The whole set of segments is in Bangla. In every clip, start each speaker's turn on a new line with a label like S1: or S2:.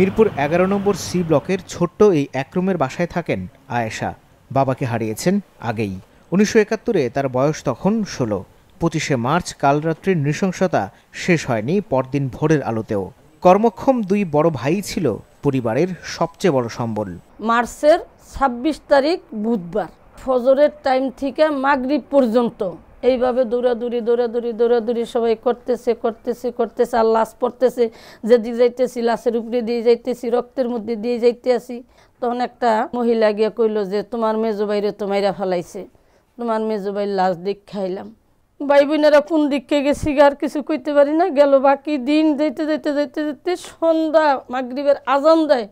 S1: মিরপুর এগারো নম্বর সি ব্লকের ছোট্ট এই একরুমের বাসায় থাকেন আয়েশা। বাবাকে হারিয়েছেন আগেই। উনিশশো একাত্তরে তার বয়স তখন ষোলো। পঁচিশে মার্চ কাল রাত্রির নৃশংসতা শেষ হয়নি পরদিন ভোরের আলোতেও। কর্মক্ষম দুই বড় ভাই ছিল পরিবারের সবচেয়ে বড় সম্বল।
S2: মার্চের ছাব্বিশ তারিখ বুধবার। ফজরের টাইম থেকে মাগরিব পর্যন্ত এইভাবে দৌড়াদৌড়ি দৌড়াদৌড়ি দৌড়াদৌড়ি সবাই করতেছে করতেছে করতেছে, আর লাশ পড়তেছে। যেদিকে যাইতেছি, লাশের উপরে দিয়ে যাইতেছি, রক্তের মধ্যে দিয়ে যাইতে আসি, তখন একটা মহিলা গিয়ে কইল যে, তোমার মেজো বাইরে তো মাইরা ফেলাইছে। তোমার মেজো বাইর লাশ দিক খাইলাম। ভাই বোনেরা, কোন দিকে গেছি আর কিছু কইতে পারি না। গেল বাকি দিন যাইতে যাইতে যাইতে যাইতে সন্ধ্যা, মাগরিবের আজান দেয়।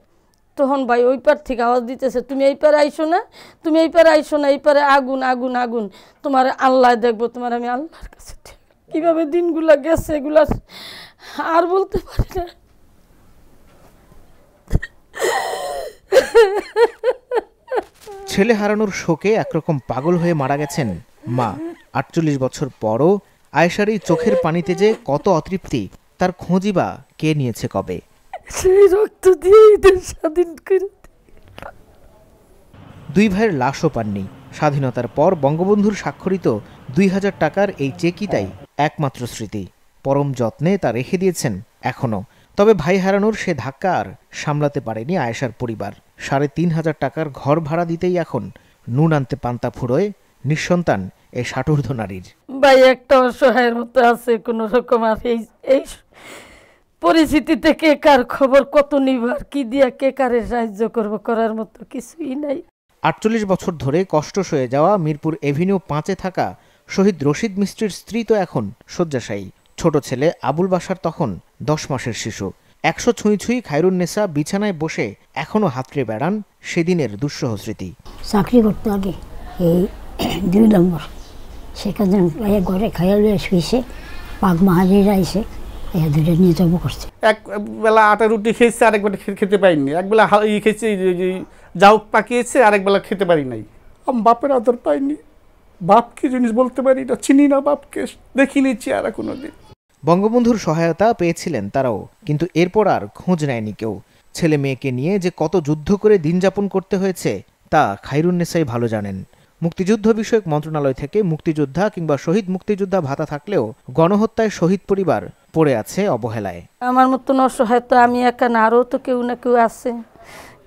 S2: তখন ভাই, ওই পার থেকে আওয়াজ দিতেছে, তুমি এই পারে আইসো না, তুমি এই পারে আইসো না, এই পারে আগুন আগুন আগুন, তোমার আল্লাহ দেখব, তোমার আমি আল্লাহর কাছে কীভাবে দিনগুলা গেছে এগুলা আর বলতে পারি না।
S1: ছেলে হারানোর শোকে একরকম পাগল হয়ে মারা গেছেন মা। আটচল্লিশ বছর পরও আয়েশার এই চোখের পানিতে যে কত অতৃপ্তি, তার খোঁজিবা কে নিয়েছে কবে?
S2: সেই রক্ত দিয়ে ঈদের স্বাধীন করে
S1: দুই ভাইয়ের লাশও পাননি। স্বাধীনতার পর বঙ্গবন্ধুর স্বাক্ষরিত দুই হাজার টাকার এই চেকই তাই একমাত্র স্মৃতি। পরম যত্নে তা রেখে দিয়েছেন এখনও। তবে ভাই হারানোর সে ধাক্কা আর সামলাতে পারেনি আয়েশার পরিবার। সাড়ে তিন হাজার টাকার ঘর ভাড়া দিতেই এখন নুন আনতে পান্তা ফুরোয় নিঃসন্তান এই ষাটূর্ধ নারীর।
S2: ভাই একটা অসহায়ের মতো আছে কোনো রকম এই এই পরিস্থিতিতে কে কার খবর কত নিবার কি দিয়া কে কারে সাহায্য করব করার মতো কিছুই নাই।
S1: আটচল্লিশ বছর ধরে কষ্ট সয়ে যাওয়া মিরপুর এভিনিউ পাঁচে থাকা শহীদ রশিদ মিস্ত্রির স্ত্রী তো এখন শয্যাশায়ী। ছোট ছেলে আবুল বাসার তখন দশ মাসের শিশু। একশো ছুঁই ছুঁই খায়রুন্নেসা বিছানায় বসে এখনও হাতড়ে বেড়ান সেদিনের দুঃসহ স্মৃতি।
S3: চাকরি করতে আগে এই দুই নম্বর। সেখানে ঘরে খাইয়া লইয়া শুয়েছে পাক মাহাজিরা আইসে নিয়ে করছে।
S4: এক বেলা আটা রুটি খেয়েছে আরেক বেলা খে- খেতে পারিনি। এক বেলা ই খেয়েছে পাকিয়েছে আরেক বেলা খেতে পারি নাই। আমি বাপের আদর পাইনি। বাপ কি জিনিস বলতে পারি? না চিনি না বাপকে। দেখিনি চেহারা কোনো দিন
S1: বঙ্গবন্ধুর সহায়তা পেয়েছিলেন তারাও কিন্তু এরপর আর খোঁজ নেয়নি কেউ। ছেলে মেয়েকে নিয়ে যে কত যুদ্ধ করে দিন যাপন করতে হয়েছে তা খায়রুন্নেসাই ভালো জানেন। মুক্তিযুদ্ধ বিষয়ক মন্ত্রণালয় থেকে মুক্তিযোদ্ধা কিংবা শহীদ মুক্তিযোদ্ধা ভাতা থাকলেও গণহত্যায় শহীদ পরিবার পড়ে আছে অবহেলায়?
S2: আমার মতন অসহায় তো আমি একা না আরও তো কেউ না কেউ আছে।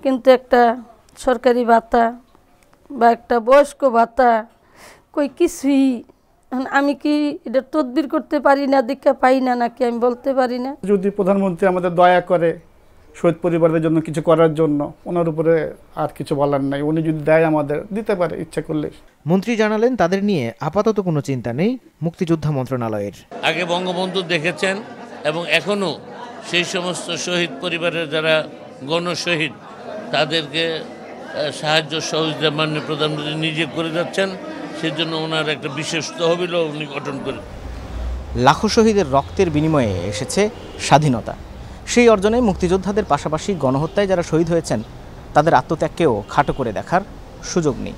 S2: কিন্তু একটা সরকারি ভাতা বা একটা বয়স্ক ভাতা কই কিছুই আমি কি এটা তদবির করতে পারি না দীক্ষা পাই না নাকি আমি বলতে পারি না?
S4: যদি প্রধানমন্ত্রী আমাদের দয়া করে শহীদ পরিবারের জন্য কিছু করার জন্য ওনার উপরে আর কিছু বলার নাই। উনি যদি দেয় আমাদের দিতে পারে ইচ্ছা করলে।
S1: মন্ত্রী জানালেন তাদের নিয়ে আপাতত কোনো চিন্তা নেই মুক্তিযোদ্ধা মন্ত্রণালয়ের।
S5: আগে বঙ্গবন্ধু দেখেছেন এবং এখনও সেই সমস্ত শহীদ পরিবারের যারা গণশহীদ তাদেরকে সাহায্য সহযোগিতা মাননীয় প্রধানমন্ত্রী নিজে করে যাচ্ছেন। সেজন্য ওনার একটা বিশেষ তহবিলও উনি গঠন করে
S6: লাখো শহীদের রক্তের বিনিময়ে এসেছে স্বাধীনতা। সেই অর্জনে মুক্তিযোদ্ধাদের পাশাপাশি গণহত্যায় যারা শহীদ হয়েছেন, তাদের আত্মত্যাগকেও খাটো করে দেখার সুযোগ নেই।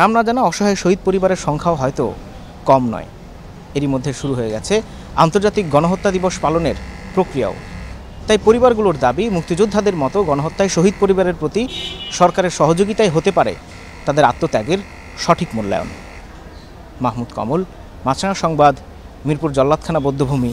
S6: নাম না জানা অসহায় শহীদ পরিবারের সংখ্যাও হয়তো কম নয়। এরই মধ্যে শুরু হয়ে গেছে আন্তর্জাতিক গণহত্যা দিবস পালনের প্রক্রিয়াও। তাই পরিবারগুলোর দাবি, মুক্তিযোদ্ধাদের মতো গণহত্যায় শহীদ পরিবারের প্রতি সরকারের সহযোগিতাই হতে পারে তাদের আত্মত্যাগের সঠিক মূল্যায়ন। মাহমুদ কমল, মাছরাঙা সংবাদ, মিরপুর জল্লাদখানা বৌদ্ধভূমি।